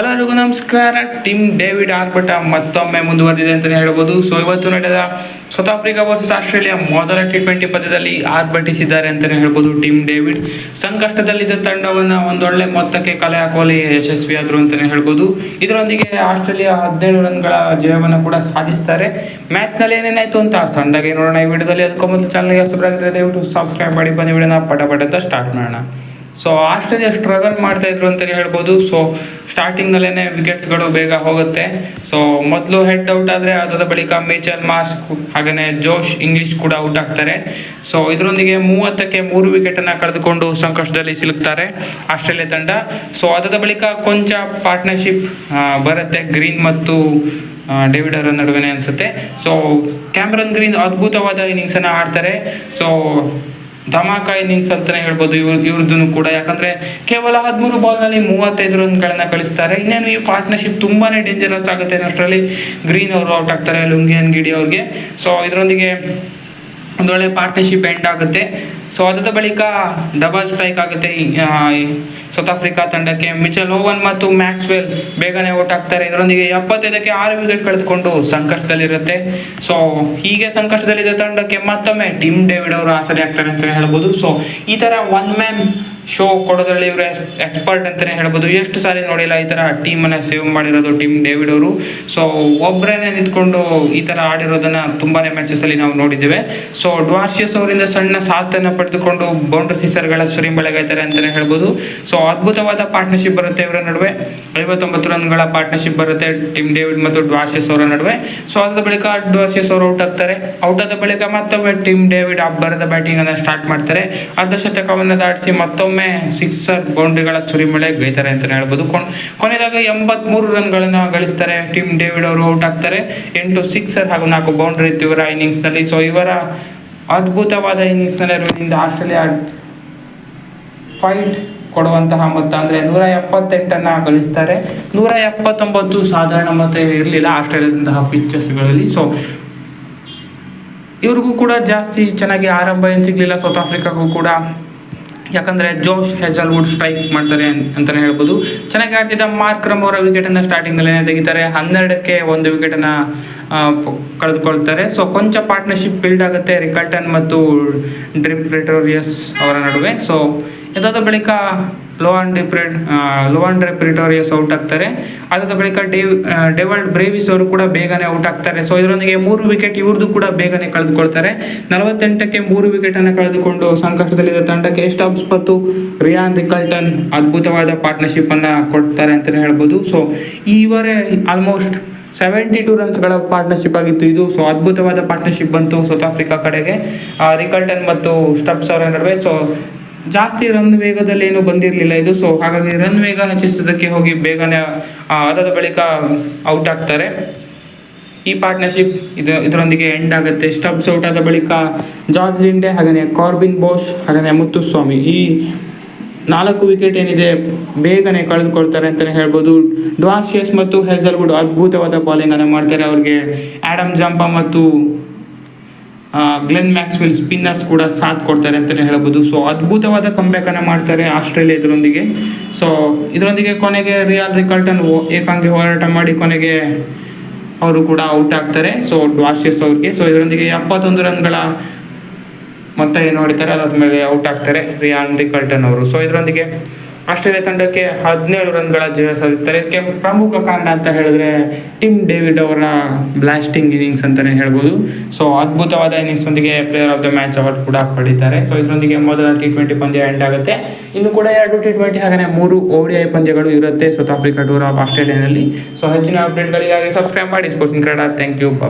ಹಲರಿಗೂ ನಮಸ್ಕಾರ. Team David ಆರ್ಬಟ ಮತ್ತೊಮ್ಮೆ ಮುಂದುವರೆದಿದೆ ಅಂತಲೇ ಹೇಳ್ಬೋದು. ಸೊ ಇವತ್ತು ನಡೆದ ಸೌತ್ ಆಫ್ರಿಕಾ ವರ್ಸಸ್ ಆಸ್ಟ್ರೇಲಿಯಾ ಮೊದಲ ಟಿ ಟ್ವೆಂಟಿ ಪಂದ್ಯದಲ್ಲಿ ಆರ್ಭಟಿಸಿದ್ದಾರೆ ಅಂತಲೇ ಹೇಳ್ಬೋದು ಟೀಮ್ ಡೇವಿಡ್ ಸಂಕಷ್ಟದಲ್ಲಿದ್ದ ತಂಡವನ್ನು ಒಂದೊಳ್ಳೆ ಮೊತ್ತಕ್ಕೆ ಕಲೆ ಹಾಕುವಲ್ಲಿ ಯಶಸ್ವಿಯಾದರು ಅಂತಲೇ ಹೇಳ್ಬೋದು. ಇದರೊಂದಿಗೆ ಆಸ್ಟ್ರೇಲಿಯಾ ಹದಿನೇಳು ರನ್ಗಳ ಜಯವನ್ನು ಕೂಡ ಸಾಧಿಸ್ತಾರೆ. ಮ್ಯಾಚ್ನಲ್ಲಿ ಏನೇನಾಯಿತು ಅಂತ ಸಣ್ಣದಾಗಿ ನೋಡೋಣ ಈ ವಿಡಿಯೋದಲ್ಲಿ. ಅದಕ್ಕೂ ಮೊದಲು ಚಾನಲ್ಗೆ ಹೊಸಬರಾಗಿದ್ದರೆ ದಯವಿಟ್ಟು ಸಬ್ಸ್ಕ್ರೈಬ್ ಮಾಡಿ. ಬನ್ನಿ, ವಿಡಿಯೋನ ಪಟ ಪಟ ಸ್ಟಾರ್ಟ್ ಮಾಡೋಣ. ಸೊ ಆಸ್ಟ್ರೇಲಿಯಾ ಸ್ಟ್ರಗಲ್ ಮಾಡ್ತಾ ಇದ್ರು ಅಂತಲೇ ಹೇಳ್ಬೋದು. ಸೊ ಸ್ಟಾರ್ಟಿಂಗ್ನಲ್ಲೇ ವಿಕೆಟ್ಸ್ಗಳು ಬೇಗ ಹೋಗುತ್ತೆ. ಸೊ ಮೊದಲು ಹೆಡ್ ಔಟ್ ಆದರೆ ಅದಾದ ಬಳಿಕ ಮೇಚಲ್ ಮಾಸ್ಕ್ ಹಾಗೆಯೇ ಜೋಶ್ ಇಂಗ್ಲಿಷ್ ಕೂಡ ಔಟ್ ಆಗ್ತಾರೆ. ಸೊ ಇದರೊಂದಿಗೆ ಮೂವತ್ತಕ್ಕೆ ಮೂರು ವಿಕೆಟನ್ನು ಕಳೆದುಕೊಂಡು ಸಂಕಷ್ಟದಲ್ಲಿ ಸಿಲುಕ್ತಾರೆ ಆಸ್ಟ್ರೇಲಿಯಾ ತಂಡ. ಸೊ ಅದಾದ ಬಳಿಕ ಕೊಂಚ ಪಾರ್ಟ್ನರ್ಶಿಪ್ ಬರುತ್ತೆ. ಗ್ರೀನ್ ಮತ್ತು ಡೇವಿಡ್ ಅವರ ನಡುವೆನೇ ಅನಿಸುತ್ತೆ. ಸೊ ಕ್ಯಾಮ್ರನ್ ಗ್ರೀನ್ ಅದ್ಭುತವಾದ ಇನ್ನಿಂಗ್ಸನ್ನು ಆಡ್ತಾರೆ. ಸೊ ಧಮಾಕ ನಿನ್ಸ್ ಅಂತಾನೆ ಹೇಳ್ಬೋದು. ಇವ್ರ ಇವ್ರದ್ದು ಕೂಡ. ಯಾಕಂದ್ರೆ ಕೇವಲ ಹದಿಮೂರು ಬಾಲ್ನಲ್ಲಿ ಮೂವತ್ತೈದು ರನ್ಗಳನ್ನ ಕಳಿಸ್ತಾರೆ. ಇನ್ನೇನು ಈ ಪಾರ್ಟ್ನರ್ಶಿಪ್ ತುಂಬಾನೇ ಡೇಂಜರಸ್ ಆಗುತ್ತೆ ಅಷ್ಟರಲ್ಲಿ ಗ್ರೀನ್ ಅವರು ಔಟ್ ಆಗ್ತಾರೆ ಲುಂಗಿಯನ್ ಗಿಡಿ ಅವ್ರಿಗೆ. ಸೊ ಇದರೊಂದಿಗೆ ಒಂದೊಳ್ಳೆ ಪಾರ್ಟ್ನರ್ಶಿಪ್ ಎಂಡ್ ಆಗುತ್ತೆ. ಸೊ ಅದಾದ ಬಳಿಕ ಡಬಲ್ ಸ್ಟ್ರೈಕ್ ಆಗುತ್ತೆ ಸೌತ್ ಆಫ್ರಿಕಾ ತಂಡಕ್ಕೆ. ಮಿಚಲ್ ಓವನ್ ಮತ್ತು ಮ್ಯಾಕ್ಸ್ವೆಲ್ ಬೇಗನೆ ಔಟ್ ಆಗ್ತಾರೆ. ಇದರೊಂದಿಗೆ ಎಪ್ಪತ್ತೈದಕ್ಕೆ ಆರು ವಿಕೆಟ್ ಕಳೆದುಕೊಂಡು ಸಂಕಷ್ಟದಲ್ಲಿರುತ್ತೆ. ಸೊ ಹೀಗೆ ಸಂಕಷ್ಟದಲ್ಲಿದ್ದ ತಂಡಕ್ಕೆ ಮತ್ತೊಮ್ಮೆ ಟಿಮ್ ಡೇವಿಡ್ ಅವರು ಆಸರೆ ಆಗ್ತಾರೆ ಅಂತ ಹೇಳ್ಬೋದು. ಸೊ ಈ ತರ ಒನ್ ಮ್ಯಾನ್ ಶೋ ಕೊಡೋದ್ರಲ್ಲಿ ಇವರು ಎಕ್ಸ್ಪರ್ಟ್ ಅಂತಲೇ ಹೇಳ್ಬೋದು. ಎಷ್ಟು ಸಾರಿ ನೋಡಿಲ್ಲ ಈ ಥರ ಟೀಮನ್ನು ಸೇವ್ ಮಾಡಿರೋದು ಟೀಮ್ ಡೇವಿಡ್ ಅವರು. ಸೊ ಒಬ್ಬರೇನೆ ನಿಂತ್ಕೊಂಡು ಈ ಥರ ಆಡಿರೋದನ್ನು ತುಂಬಾ ಮ್ಯಾಚಸಲ್ಲಿ ನಾವು ನೋಡಿದ್ದೇವೆ. ಸೊ ಡ್ವಾರ್ಷಿಯಸ್ ಅವರಿಂದ ಸಣ್ಣ ಸಾಥನ್ನು ಪಡೆದುಕೊಂಡು ಬೌಂಡ್ರಿ ಸಿಸರ್ಗಳ ಬೆಳಗಾಯ್ತಾರೆ ಅಂತಲೇ ಹೇಳ್ಬೋದು. ಸೊ ಅದ್ಭುತವಾದ ಪಾರ್ಟ್ನರ್ಶಿಪ್ ಬರುತ್ತೆ ಇವರ ನಡುವೆ. ಐವತ್ತೊಂಬತ್ತು ರನ್ಗಳ ಪಾರ್ಟ್ನರ್ಶಿಪ್ ಬರುತ್ತೆ ಟೀಮ್ ಡೇವಿಡ್ ಮತ್ತು ಡ್ವಾರ್ಷಿಯಸ್ ಅವರ ನಡುವೆ. ಸೊ ಅದಾದ ಬಳಿಕ ಡ್ವಾರ್ಶಿಯಸ್ ಅವರು ಔಟ್ ಆಗ್ತಾರೆ. ಔಟ್ ಆದ ಬಳಿಕ ಮತ್ತೊಮ್ಮೆ ಟೀಮ್ ಡೇವಿಡ್ ಅಬ್ಬರದ ಬ್ಯಾಟಿಂಗ್ ಬ್ಯಾಟಿಂಗನ್ನು ಸ್ಟಾರ್ಟ್ ಮಾಡ್ತಾರೆ. ಅರ್ಧ ಶತಕವನ್ನು ದಾಟಿಸಿ ಮತ್ತೊಮ್ಮೆ ಸಿಕ್ಸರ್ ಬೌಂಡ್ರಿಗಳ ಚುರಿಮಳೆ ಗೈತಾರೆ ಅಂತಾನೆ ಹೇಳ್ಬೋದು. ಕೊನ್- ಕೊನೆಯದಾಗ ಎಂಬತ್ಮೂರು ರನ್ಗಳನ್ನ ಗಳಿಸ್ತಾರೆ ಟೀಮ್ ಡೇವಿಡ್ ಅವರು ಔಟ್ ಆಗ್ತಾರೆ. ಎಂಟು ಸಿಕ್ಸರ್ ಹಾಗೂ ನಾಲ್ಕು ಬೌಂಡ್ರಿ ಇತ್ತು ಇವರ ಇನ್ನಿಂಗ್ಸ್ನಲ್ಲಿ ಸೊ, ಇವರ ಅದ್ಭುತವಾದ ಇನ್ನಿಂಗ್ಸ್ನಲ್ಲಿ ಆಸ್ಟ್ರೇಲಿಯಾ ಫೈಟ್ ಕೊಡುವಂತಹ ಮೊತ್ತ ಅಂದರೆ ನೂರ ಎಪ್ಪತ್ತೆಂಟನ್ನು ಗಳಿಸ್ತಾರೆ. ನೂರ ಎಪ್ಪತ್ತೊಂಬತ್ತು ಸಾಧಾರಣ ಮೊತ್ತ ಇರಲಿಲ್ಲ ಆಸ್ಟ್ರೇಲಿಯಾದಂತಹ ಪಿಚ್ಚಸ್ಗಳಲ್ಲಿ ಸೊ, ಇವ್ರಿಗೂ ಕೂಡ ಜಾಸ್ತಿ ಚೆನ್ನಾಗಿ ಆರಂಭ ಏನು ಸಿಗಲಿಲ್ಲ. ಸೌತ್ ಆಫ್ರಿಕಾಗೂ ಕೂಡ ಯಾಕಂದರೆ ಜೋಶ್ ಹೆಜಲ್ವುಡ್ ಸ್ಟ್ರೈಕ್ ಮಾಡ್ತಾರೆ ಅಂತಲೇ ಹೇಳ್ಬೋದು. ಚೆನ್ನಾಗಿ ಆಡ್ತಿದ್ದ ಮಾರ್ಕ್ ರಮ್ ಅವರ ವಿಕೆಟನ್ನು ಸ್ಟಾರ್ಟಿಂಗಲ್ಲೇ ತೆಗಿತಾರೆ. ಹನ್ನೆರಡಕ್ಕೆ ಒಂದು ವಿಕೆಟನ್ನು ಕಳೆದುಕೊಳ್ತಾರೆ. ಸೊ ಕೊಂಚ ಪಾರ್ಟ್ನರ್ಶಿಪ್ ಬಿಲ್ಡ್ ಆಗುತ್ತೆ ರಿಕಲ್ಟನ್ ಮತ್ತು ಡ್ರಿಪ್ ಪ್ರಿಟೋರಿಯಸ್ ಅವರ ನಡುವೆ. ಸೊ ಇದಾದ ಬಳಿಕ ಲೋವಾನ್ ಡಿಪ್ರೆಡ್ ಅಂಡ್ ರೆಪ್ರಿಟೋರಿಯಸ್ ಔಟ್ ಆಗ್ತಾರೆ. ಅದಾದ ಬಳಿಕ ಡೇವ್ ಡೆವಲ್ಡ್ ಬ್ರೇವಿಸ್ ಅವರು ಕೂಡ ಬೇಗನೆ ಔಟ್ ಆಗ್ತಾರೆ. ಸೊ ಇದರೊಂದಿಗೆ ಮೂರು ವಿಕೆಟ್ ಇವ್ರದ್ದು ಕೂಡ ಬೇಗನೆ ಕಳೆದುಕೊಳ್ತಾರೆ. ನಲವತ್ತೆಂಟಕ್ಕೆ ಮೂರು ವಿಕೆಟನ್ನು ಕಳೆದುಕೊಂಡು ಸಂಕಷ್ಟದಲ್ಲಿದ್ದ ತಂಡಕ್ಕೆ ಸ್ಟಬ್ಸ್ ಮತ್ತು ರಿಯಾನ್ ರಿಕಲ್ಟನ್ ಅದ್ಭುತವಾದ ಪಾರ್ಟ್ನರ್ಶಿಪ್ ಅನ್ನ ಕೊಡ್ತಾರೆ ಅಂತಲೇ ಹೇಳ್ಬೋದು. ಸೊ ಈವರೆ ಆಲ್ಮೋಸ್ಟ್ ಸೆವೆಂಟಿ ಟೂ ರನ್ಸ್ಗಳ ಪಾರ್ಟ್ನರ್ಶಿಪ್ ಆಗಿತ್ತು ಇದು. ಸೊ ಅದ್ಭುತವಾದ ಪಾರ್ಟ್ನರ್ಶಿಪ್ ಬಂತು ಸೌತ್ ಆಫ್ರಿಕಾ ಕಡೆಗೆ. ರಿಕಲ್ಟನ್ ಮತ್ತು ಸ್ಟಬ್ಸ್ ಅವರ ನಡುವೆ. ಸೊ ಜಾಸ್ತಿ ರನ್ ವೇಗದಲ್ಲಿ ಏನು ಬಂದಿರಲಿಲ್ಲ ಇದು. ಸೊ ಹಾಗಾಗಿ ರನ್ ವೇಗ ಹೆಚ್ಚಿಸೋದಕ್ಕೆ ಹೋಗಿ ಬೇಗನೆ ಅದಾದ ಬಳಿಕ ಔಟ್ ಆಗ್ತಾರೆ. ಈ ಪಾರ್ಟ್ನರ್ಶಿಪ್ ಇದು, ಇದರೊಂದಿಗೆ ಎಂಡ್ ಆಗುತ್ತೆ. ಸ್ಟಬ್ಸ್ ಔಟ್ ಆದ ಬಳಿಕ ಜಾರ್ಜ್ ಲಿಂಡೆ ಹಾಗೆಯೇ ಕಾರ್ಬಿನ್ ಬೋಸ್ ಹಾಗೆಯೇ ಮುತ್ತುಸ್ವಾಮಿ ಈ ನಾಲ್ಕು ವಿಕೆಟ್ ಏನಿದೆ ಬೇಗನೆ ಕಳೆದುಕೊಳ್ತಾರೆ ಅಂತಲೇ ಹೇಳ್ಬೋದು. ಡ್ವಾರ್ಶಿಯಸ್ ಮತ್ತು ಹೆಸಲ್ವುಡ್ ಅದ್ಭುತವಾದ ಬೌಲಿಂಗನ್ನು ಮಾಡ್ತಾರೆ. ಅವ್ರಿಗೆ ಆ್ಯಡಮ್ ಜಂಪ ಮತ್ತು ಗ್ಲೆನ್ ಮ್ಯಾಕ್ಸ್ವೆಲ್ ಸ್ಪಿನ್ನರ್ಸ್ ಕೂಡ ಸಾಥ್ ಕೊಡ್ತಾರೆ ಅಂತಲೇ ಹೇಳ್ಬೋದು. ಸೊ ಅದ್ಭುತವಾದ ಕಂಬ್ಯಾಕನ್ನು ಮಾಡ್ತಾರೆ ಆಸ್ಟ್ರೇಲಿಯಾ ಇದರೊಂದಿಗೆ ಸೊ ಇದರೊಂದಿಗೆ ಕೊನೆಗೆ ರಿಯಾಲ್ ರಿಕಲ್ಟನ್ ಏಕಾಂಗಿ ಹೋರಾಟ ಮಾಡಿ ಕೊನೆಗೆ ಅವರು ಕೂಡ ಔಟ್ ಆಗ್ತಾರೆ. ಸೊ ಡ್ವಾಶಿಯಸ್ ಅವ್ರಿಗೆ. ಸೊ ಇದರೊಂದಿಗೆ ಎಪ್ಪತ್ತೊಂದು ರನ್ಗಳ ಮೊತ್ತ ಏನು ಹೊಡಿತಾರೆ, ಅದಾದ್ಮೇಲೆ ಔಟ್ ಆಗ್ತಾರೆ ರಿಯಾನ್ ರಿಕಲ್ಟನ್ ಅವರು. ಸೊ ಇದರೊಂದಿಗೆ ಆಸ್ಟ್ರೇಲಿಯಾ ತಂಡಕ್ಕೆ ಹದಿನೇಳು ರನ್ಗಳ ಜಯ ಸಾಧಿಸ್ತಾರೆ ಇದಕ್ಕೆ ಪ್ರಮುಖ ಕಾರಣ ಅಂತ ಹೇಳಿದ್ರೆ ಟಿಮ್ ಡೇವಿಡ್ ಅವರ ಬ್ಲಾಸ್ಟಿಂಗ್ ಇನ್ನಿಂಗ್ಸ್ ಅಂತಾನೆ ಹೇಳ್ಬೋದು. ಸೊ ಅದ್ಭುತವಾದ ಇನ್ನಿಂಗ್ಸ್ ಒಂದಿಗೆ player of the match award ಕೂಡ ಪಡೀತಾರೆ. ಸೊ ಇದರೊಂದಿಗೆ ಮೊದಲ ಟಿ ಟ್ವೆಂಟಿ ಪಂದ್ಯ ಎಂಡ್ ಆಗುತ್ತೆ. ಇನ್ನು ಕೂಡ ಎರಡು ಟಿ ಟ್ವೆಂಟಿ ಹಾಗೆ ಮೂರು ಓಡಿಐ ಪಂದ್ಯಗಳು ಇರುತ್ತೆ ಸೌತ್ ಆಫ್ರಿಕಾ ಟೂರ್ ಆಫ್ ಆಸ್ಟ್ರೇಲಿಯಾದಲ್ಲಿ ಸೊ ಹೆಚ್ಚಿನ ಅಪ್ಡೇಟ್ಗಳಿಗಾಗಿ ಸಬ್ಸ್ಕ್ರೈಬ್ ಮಾಡಿ ಸ್ಪೋರ್ಟ್ಸ್ ಕ್ರೀಡಾ ಥ್ಯಾಂಕ್ ಯು ಬಾಬಾ